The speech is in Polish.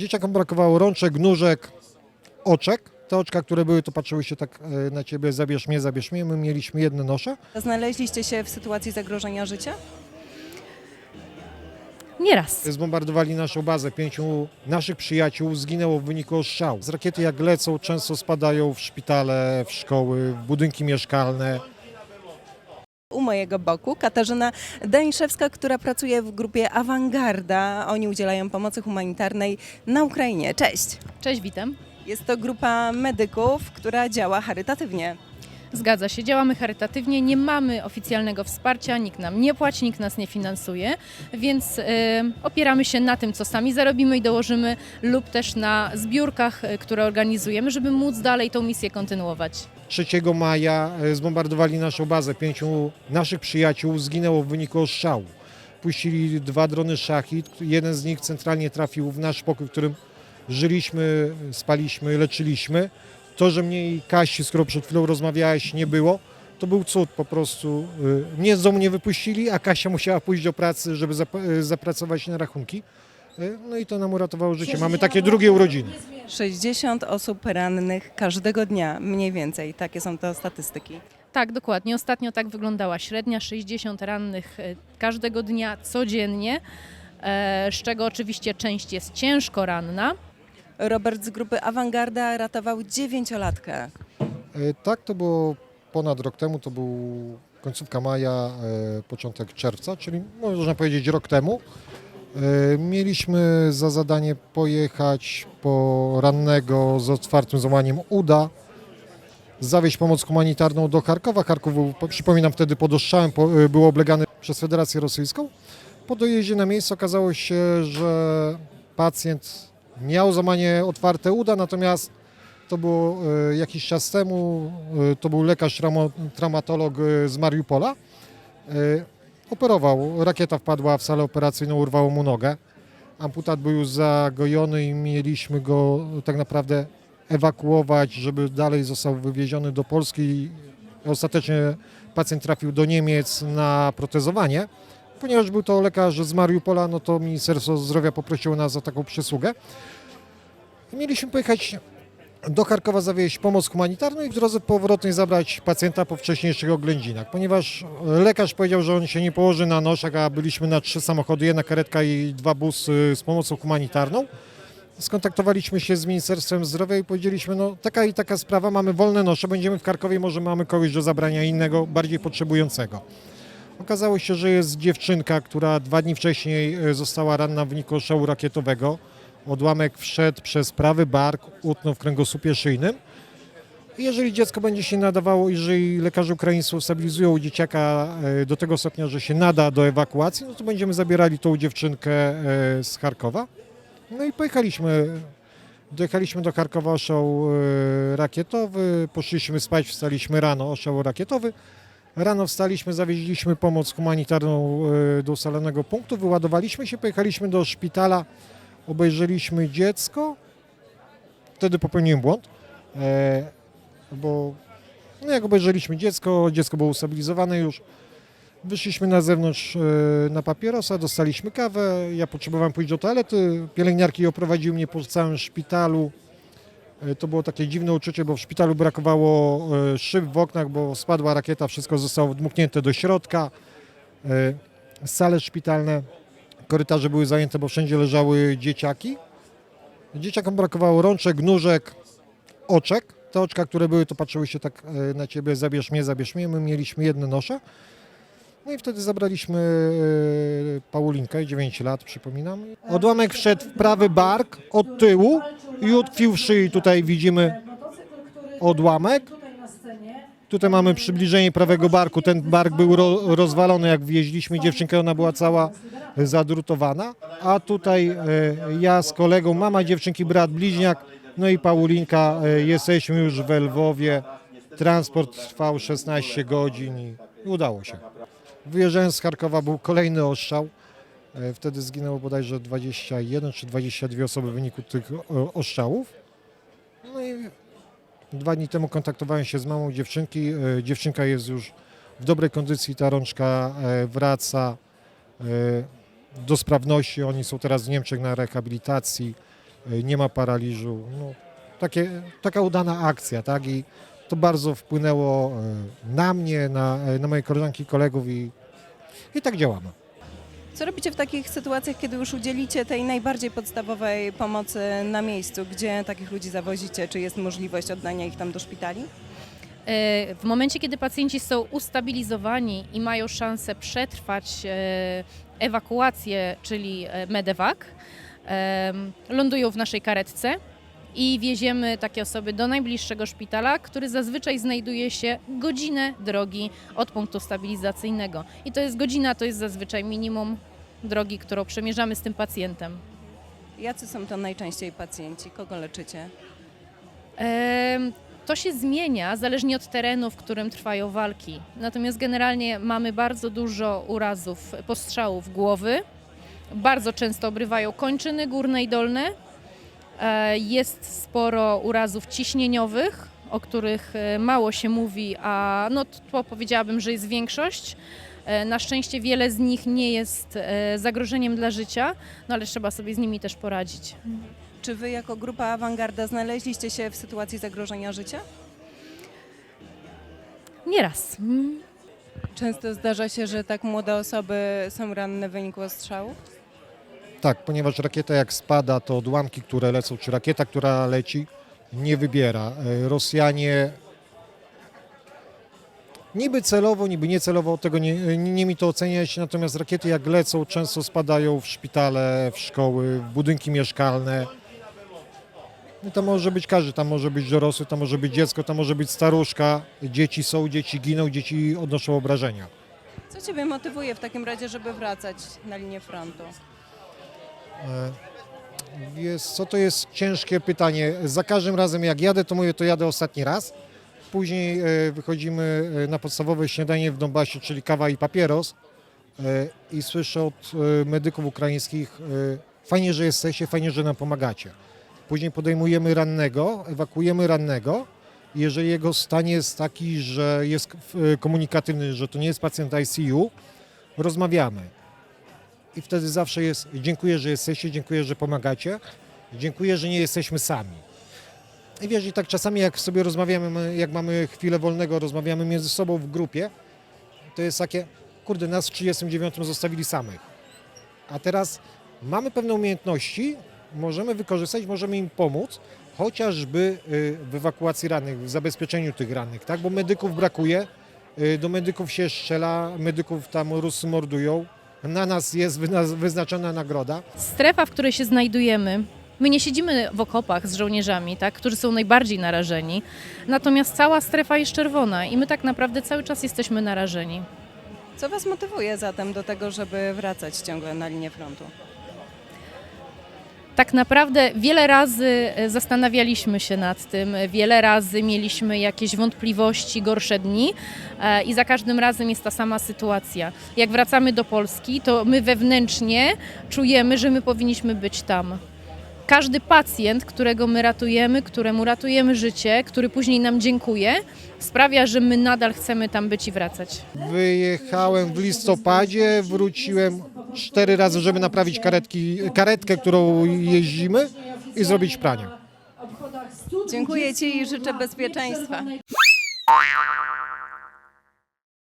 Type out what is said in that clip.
Dzieciakom brakowało rączek, nóżek, oczek. Te oczka, które były, to patrzyły się tak e, na ciebie, zabierz mnie, zabierz mnie. My mieliśmy jedne nosze. Znaleźliście się w sytuacji zagrożenia życia? Nieraz. Zbombardowali naszą bazę. Pięciu naszych przyjaciół zginęło w wyniku ostrzału. Z rakiety jak lecą, często spadają w szpitale, w szkoły, w budynki mieszkalne. U mojego boku Katarzyna Daniszewska, która pracuje w grupie Awangarda. Oni udzielają pomocy humanitarnej na Ukrainie. Cześć! Cześć, witam. Jest to grupa medyków, która działa charytatywnie. Zgadza się, działamy charytatywnie, nie mamy oficjalnego wsparcia, nikt nam nie płaci, nikt nas nie finansuje, więc e, opieramy się na tym, co sami zarobimy i dołożymy lub też na zbiórkach, e, które organizujemy, żeby móc dalej tą misję kontynuować. 3 maja e, zbombardowali naszą bazę. Pięciu naszych przyjaciół zginęło w wyniku ostrzału. Puścili dwa drony szachid. Jeden z nich centralnie trafił w nasz pokój, w którym żyliśmy, spaliśmy, leczyliśmy. To, że mnie i Kasi, z którą przed chwilą rozmawiałeś, nie było, to był cud po prostu. Y, Mnie z domu nie wypuścili, a Kasia musiała pójść do pracy, żeby zap- y, zapracować na rachunki. Y, No i to nam uratowało życie. Mamy takie drugie urodziny. 60 osób rannych każdego dnia, mniej więcej. Takie są to statystyki. Tak, dokładnie. Ostatnio tak wyglądała średnia 60 rannych każdego dnia, codziennie, e, z czego oczywiście część jest ciężko ranna. Robert z grupy Awangarda ratował dziewięciolatkę. E, Tak, to było ponad rok temu, to był końcówka maja, e, początek czerwca, czyli można powiedzieć rok temu. E, Mieliśmy za zadanie pojechać po rannego z otwartym złamaniem uda, zawieźć pomoc humanitarną do Charkowa. Charków był, po- przypominam, wtedy pod ostrzałem był oblegany przez Federację Rosyjską. Po dojeździe na miejsce okazało się, że pacjent miał złamanie otwarte uda, natomiast to było e, jakiś czas temu. e, To był lekarz traumatolog e, z Mariupola. Operował. Rakieta wpadła w salę operacyjną, urwało mu nogę. Amputat był już zagojony i mieliśmy go tak naprawdę ewakuować, żeby dalej został wywieziony do Polski. Ostatecznie pacjent trafił do Niemiec na protezowanie. Ponieważ był to lekarz z Mariupola, no to Ministerstwo Zdrowia poprosiło nas o taką przysługę. Mieliśmy pojechać do Charkowa zawieźć pomoc humanitarną i w drodze powrotnej zabrać pacjenta po wcześniejszych oględzinach, ponieważ lekarz powiedział, że on się nie położy na noszach, a byliśmy na trzy samochody, jedna karetka i dwa busy z pomocą humanitarną. Skontaktowaliśmy się z Ministerstwem Zdrowia i powiedzieliśmy, no taka i taka sprawa, mamy wolne nosze, będziemy w Charkowie, może mamy kogoś do zabrania innego, bardziej potrzebującego. Okazało się, że jest dziewczynka, która dwa dni wcześniej e, została ranna w wyniku oszału rakietowego. Odłamek wszedł przez prawy bark, utknął w kręgosłupie szyjnym. Jeżeli dziecko będzie się nadawało, jeżeli lekarze ukraińscy ustabilizują dzieciaka e, do tego stopnia, że się nada do ewakuacji, no to będziemy zabierali tą dziewczynkę e, z Charkowa. No i pojechaliśmy. Dojechaliśmy do Charkowa oszał rakietowy, poszliśmy spać, wstaliśmy rano, oszał rakietowy. Rano wstaliśmy, zawieźliśmy pomoc humanitarną e, do ustalonego punktu, wyładowaliśmy się, pojechaliśmy do szpitala, obejrzeliśmy dziecko. Wtedy popełniłem błąd, e, bo no jak obejrzeliśmy dziecko, dziecko było ustabilizowane już. Wyszliśmy na zewnątrz e, na papierosa, dostaliśmy kawę. Ja potrzebowałem pójść do toalety. Pielęgniarki oprowadziły mnie po całym szpitalu. E, To było takie dziwne uczucie, bo w szpitalu brakowało e, szyb w oknach, bo spadła rakieta, wszystko zostało dmuchnięte do środka. E, Sale szpitalne, korytarze były zajęte, bo wszędzie leżały dzieciaki. Dzieciakom brakowało rączek, nóżek, oczek. Te oczka, które były, to patrzyły się tak na ciebie, zabierz mnie, zabierz mnie. My mieliśmy jedne nosze. No i wtedy zabraliśmy e, Paulinkę, 9 lat, przypominam. Odłamek wszedł w prawy bark od tyłu i utkwił w szyi. Tutaj widzimy odłamek. Tutaj mamy przybliżenie prawego barku. Ten bark był ro, rozwalony, jak wjeździliśmy dziewczynkę, ona była cała zadrutowana. A tutaj e, ja z kolegą, mama dziewczynki, brat, bliźniak, no i Paulinka, e, jesteśmy już w Lwowie. Transport trwał 16 godzin i udało się. Wyjeżdżając z Charkowa był kolejny ostrzał. E, Wtedy zginęło bodajże 21 czy 22 osoby w wyniku tych ostrzałów. No i dwa dni temu kontaktowałem się z mamą dziewczynki. E, Dziewczynka jest już w dobrej kondycji, ta rączka e, wraca do sprawności. Oni są teraz w Niemczech na rehabilitacji. nie ma paraliżu. No, takie, taka udana akcja, tak? I to bardzo wpłynęło y, na mnie, na, na moje koleżanki i kolegów i, i tak działamy. Co robicie w takich sytuacjach, kiedy już udzielicie tej najbardziej podstawowej pomocy na miejscu? Gdzie takich ludzi zawozicie? Czy jest możliwość oddania ich tam do szpitali? E, W momencie, kiedy pacjenci są ustabilizowani i mają szansę przetrwać e, ewakuację, czyli e, medevac, lądują w naszej karetce i wieziemy takie osoby do najbliższego szpitala, który zazwyczaj znajduje się godzinę drogi od punktu stabilizacyjnego. I to jest godzina, to jest zazwyczaj minimum drogi, którą przemierzamy z tym pacjentem. Jacy są to najczęściej pacjenci? Kogo leczycie? Em, To się zmienia zależnie od terenu, w którym trwają walki. Natomiast generalnie mamy bardzo dużo urazów, postrzałów głowy. Bardzo często obrywają kończyny górne i dolne. E, Jest sporo urazów ciśnieniowych, o których e, mało się mówi, a no to powiedziałabym, że jest większość. E, Na szczęście wiele z nich nie jest zagrożeniem dla życia, no ale trzeba sobie z nimi też poradzić. Czy wy jako grupa Awangarda znaleźliście się w sytuacji zagrożenia życia? Nieraz. Mm. Często zdarza się, że tak młode osoby są ranne w wyniku ostrzału? Tak, ponieważ rakieta jak spada, to odłamki, które lecą, czy rakieta, która leci, nie wybiera. E, Rosjanie niby celowo, niby niecelowo, tego nie, nie, mi to oceniać, natomiast rakiety jak lecą, często spadają w szpitale, w szkoły, w budynki mieszkalne. I to może być każdy, tam może być dorosły, tam może być dziecko, tam może być staruszka. Dzieci są, dzieci giną, dzieci odnoszą obrażenia. Co Ciebie motywuje w takim razie, żeby wracać na linię frontu? E, Wiesz, co to jest ciężkie pytanie. Za każdym razem jak jadę, to mówię, to jadę ostatni raz. Później e, wychodzimy e, na podstawowe śniadanie w Donbasie, czyli kawa i papieros. E, I słyszę od e, medyków ukraińskich, e, fajnie, że jesteście, fajnie, że nam pomagacie. Później podejmujemy rannego, ewakuujemy rannego. Jeżeli jego stan jest taki, że jest e, komunikatywny, że to nie jest pacjent ICU, rozmawiamy. I wtedy zawsze jest dziękuję, że jesteście, dziękuję, że pomagacie, dziękuję, że nie jesteśmy sami. I wiesz, i tak czasami jak sobie rozmawiamy, my- jak mamy chwilę wolnego, rozmawiamy między sobą w grupie, to jest takie, kurde, nas w 39 zostawili samych. A teraz mamy pewne umiejętności, możemy wykorzystać, możemy im pomóc, chociażby y, w ewakuacji rannych, w zabezpieczeniu tych rannych, tak? Bo medyków brakuje, y, do medyków się strzela, medyków tam Rusy mordują, na nas jest wyznaczona nagroda. strefa, w której się znajdujemy, my nie siedzimy w okopach z żołnierzami, tak, którzy są najbardziej narażeni, natomiast cała strefa jest czerwona i my tak naprawdę cały czas jesteśmy narażeni. Co Was motywuje zatem do tego, żeby wracać ciągle na linię frontu? Tak naprawdę wiele razy e, zastanawialiśmy się nad tym, wiele razy mieliśmy jakieś wątpliwości, gorsze dni e, i za każdym razem jest ta sama sytuacja. Jak wracamy do Polski, to my wewnętrznie czujemy, że my powinniśmy być tam. Każdy pacjent, którego my ratujemy, któremu ratujemy życie, który później nam dziękuje, sprawia, że my nadal chcemy tam być i wracać. Wyjechałem w listopadzie, wróciłem cztery razy, żeby naprawić karetki, karetkę, którą jeździmy i zrobić pranie. Dziękuję Ci i życzę bezpieczeństwa.